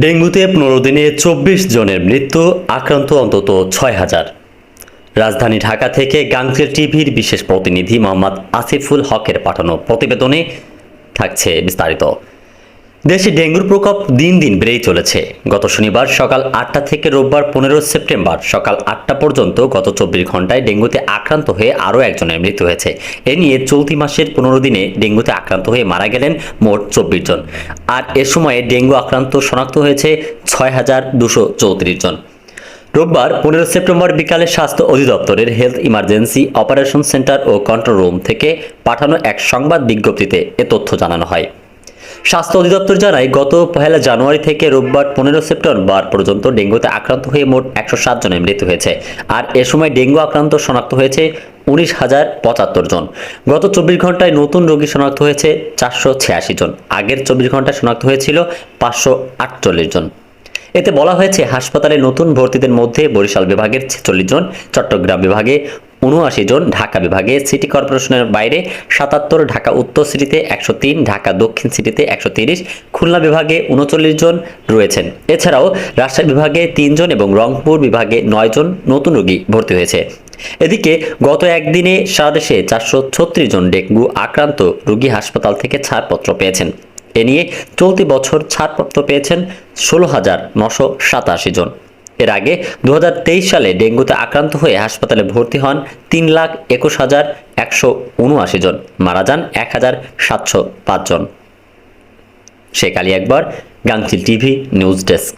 ডেঙ্গুতে পনেরো দিনে চব্বিশ জনের মৃত্যু, আক্রান্ত অন্তত ছয় হাজার। রাজধানী ঢাকা থেকে গাংচের টিভির বিশেষ প্রতিনিধি মোহাম্মদ আসিফুল হকের পাঠানো প্রতিবেদনে থাকছে বিস্তারিত। দেশে ডেঙ্গুর প্রকোপ দিন দিন বেড়েই চলেছে। গত শনিবার সকাল আটটা থেকে রোববার পনেরো সেপ্টেম্বর সকাল আটটা পর্যন্ত গত চব্বিশ ঘন্টায় ডেঙ্গুতে আক্রান্ত হয়ে আরও একজনের মৃত্যু হয়েছে। এ নিয়ে চলতি মাসের পনেরো দিনে ডেঙ্গুতে আক্রান্ত হয়ে মারা গেলেন মোট চব্বিশ জন। আর এ সময়ে ডেঙ্গু আক্রান্ত শনাক্ত হয়েছে ছয় হাজার দুশো চৌত্রিশ জন। রোববার পনেরো সেপ্টেম্বর বিকালে স্বাস্থ্য অধিদপ্তরের হেলথ ইমার্জেন্সি অপারেশন সেন্টার ও কন্ট্রোল রুম থেকে পাঠানো এক সংবাদ বিজ্ঞপ্তিতে এ তথ্য জানানো হয়। স্বাস্থ্য অধিদপ্তর জানায়, গত পহেলা জানুয়ারি থেকে রোববার পনেরো সেপ্টেম্বর পর্যন্ত ডেঙ্গুতে আক্রান্ত হয়ে মোট একশো সাত জনের মৃত্যু হয়েছে। আর এ সময় ডেঙ্গু আক্রান্ত শনাক্ত হয়েছে উনিশ হাজার পঁচাত্তর জন। গত চব্বিশ ঘন্টায় নতুন রোগী শনাক্ত হয়েছে চারশো ছিয়াশি জন। আগের চব্বিশ ঘন্টায় শনাক্ত হয়েছিল পাঁচশো আটচল্লিশ জন। এতে বলা হয়েছে, হাসপাতালে নতুন ভর্তিদের মধ্যে বরিশাল বিভাগের ছেচল্লিশ জন, চট্টগ্রাম বিভাগে উনআশি জন ঢাকা বিভাগে সিটি কর্পোরেশনের বাইরে, সাতাত্তর ঢাকা উত্তর সিটিতে একশো তিন, ঢাকা দক্ষিণ সিটিতে একশো তিরিশ, খুলনা বিভাগে উনচল্লিশ জন রয়েছেন। এছাড়াও রাজশাহী বিভাগে তিনজন এবং রংপুর বিভাগে নয় জন নতুন রোগী ভর্তি হয়েছে। এদিকে গত একদিনে সারা দেশে চারশো ছত্রিশ জন ডেঙ্গু আক্রান্ত রোগী হাসপাতাল থেকে ছাড়পত্র পেয়েছেন। এ নিয়ে চলতি বছর ছাড়পত্র পেয়েছেন ষোলো হাজার নশো সাতাশি জন। এর আগে দু হাজার তেইশ সালে ডেঙ্গুতে আক্রান্ত হয়ে হাসপাতালে ভর্তি হন তিন লাখ একুশ হাজার একশো উনআশি জন। মারা যান এক হাজার সাতশো পাঁচ জন। শেখ আলী একবার গাংচিল টিভি, নিউজ ডেস্ক।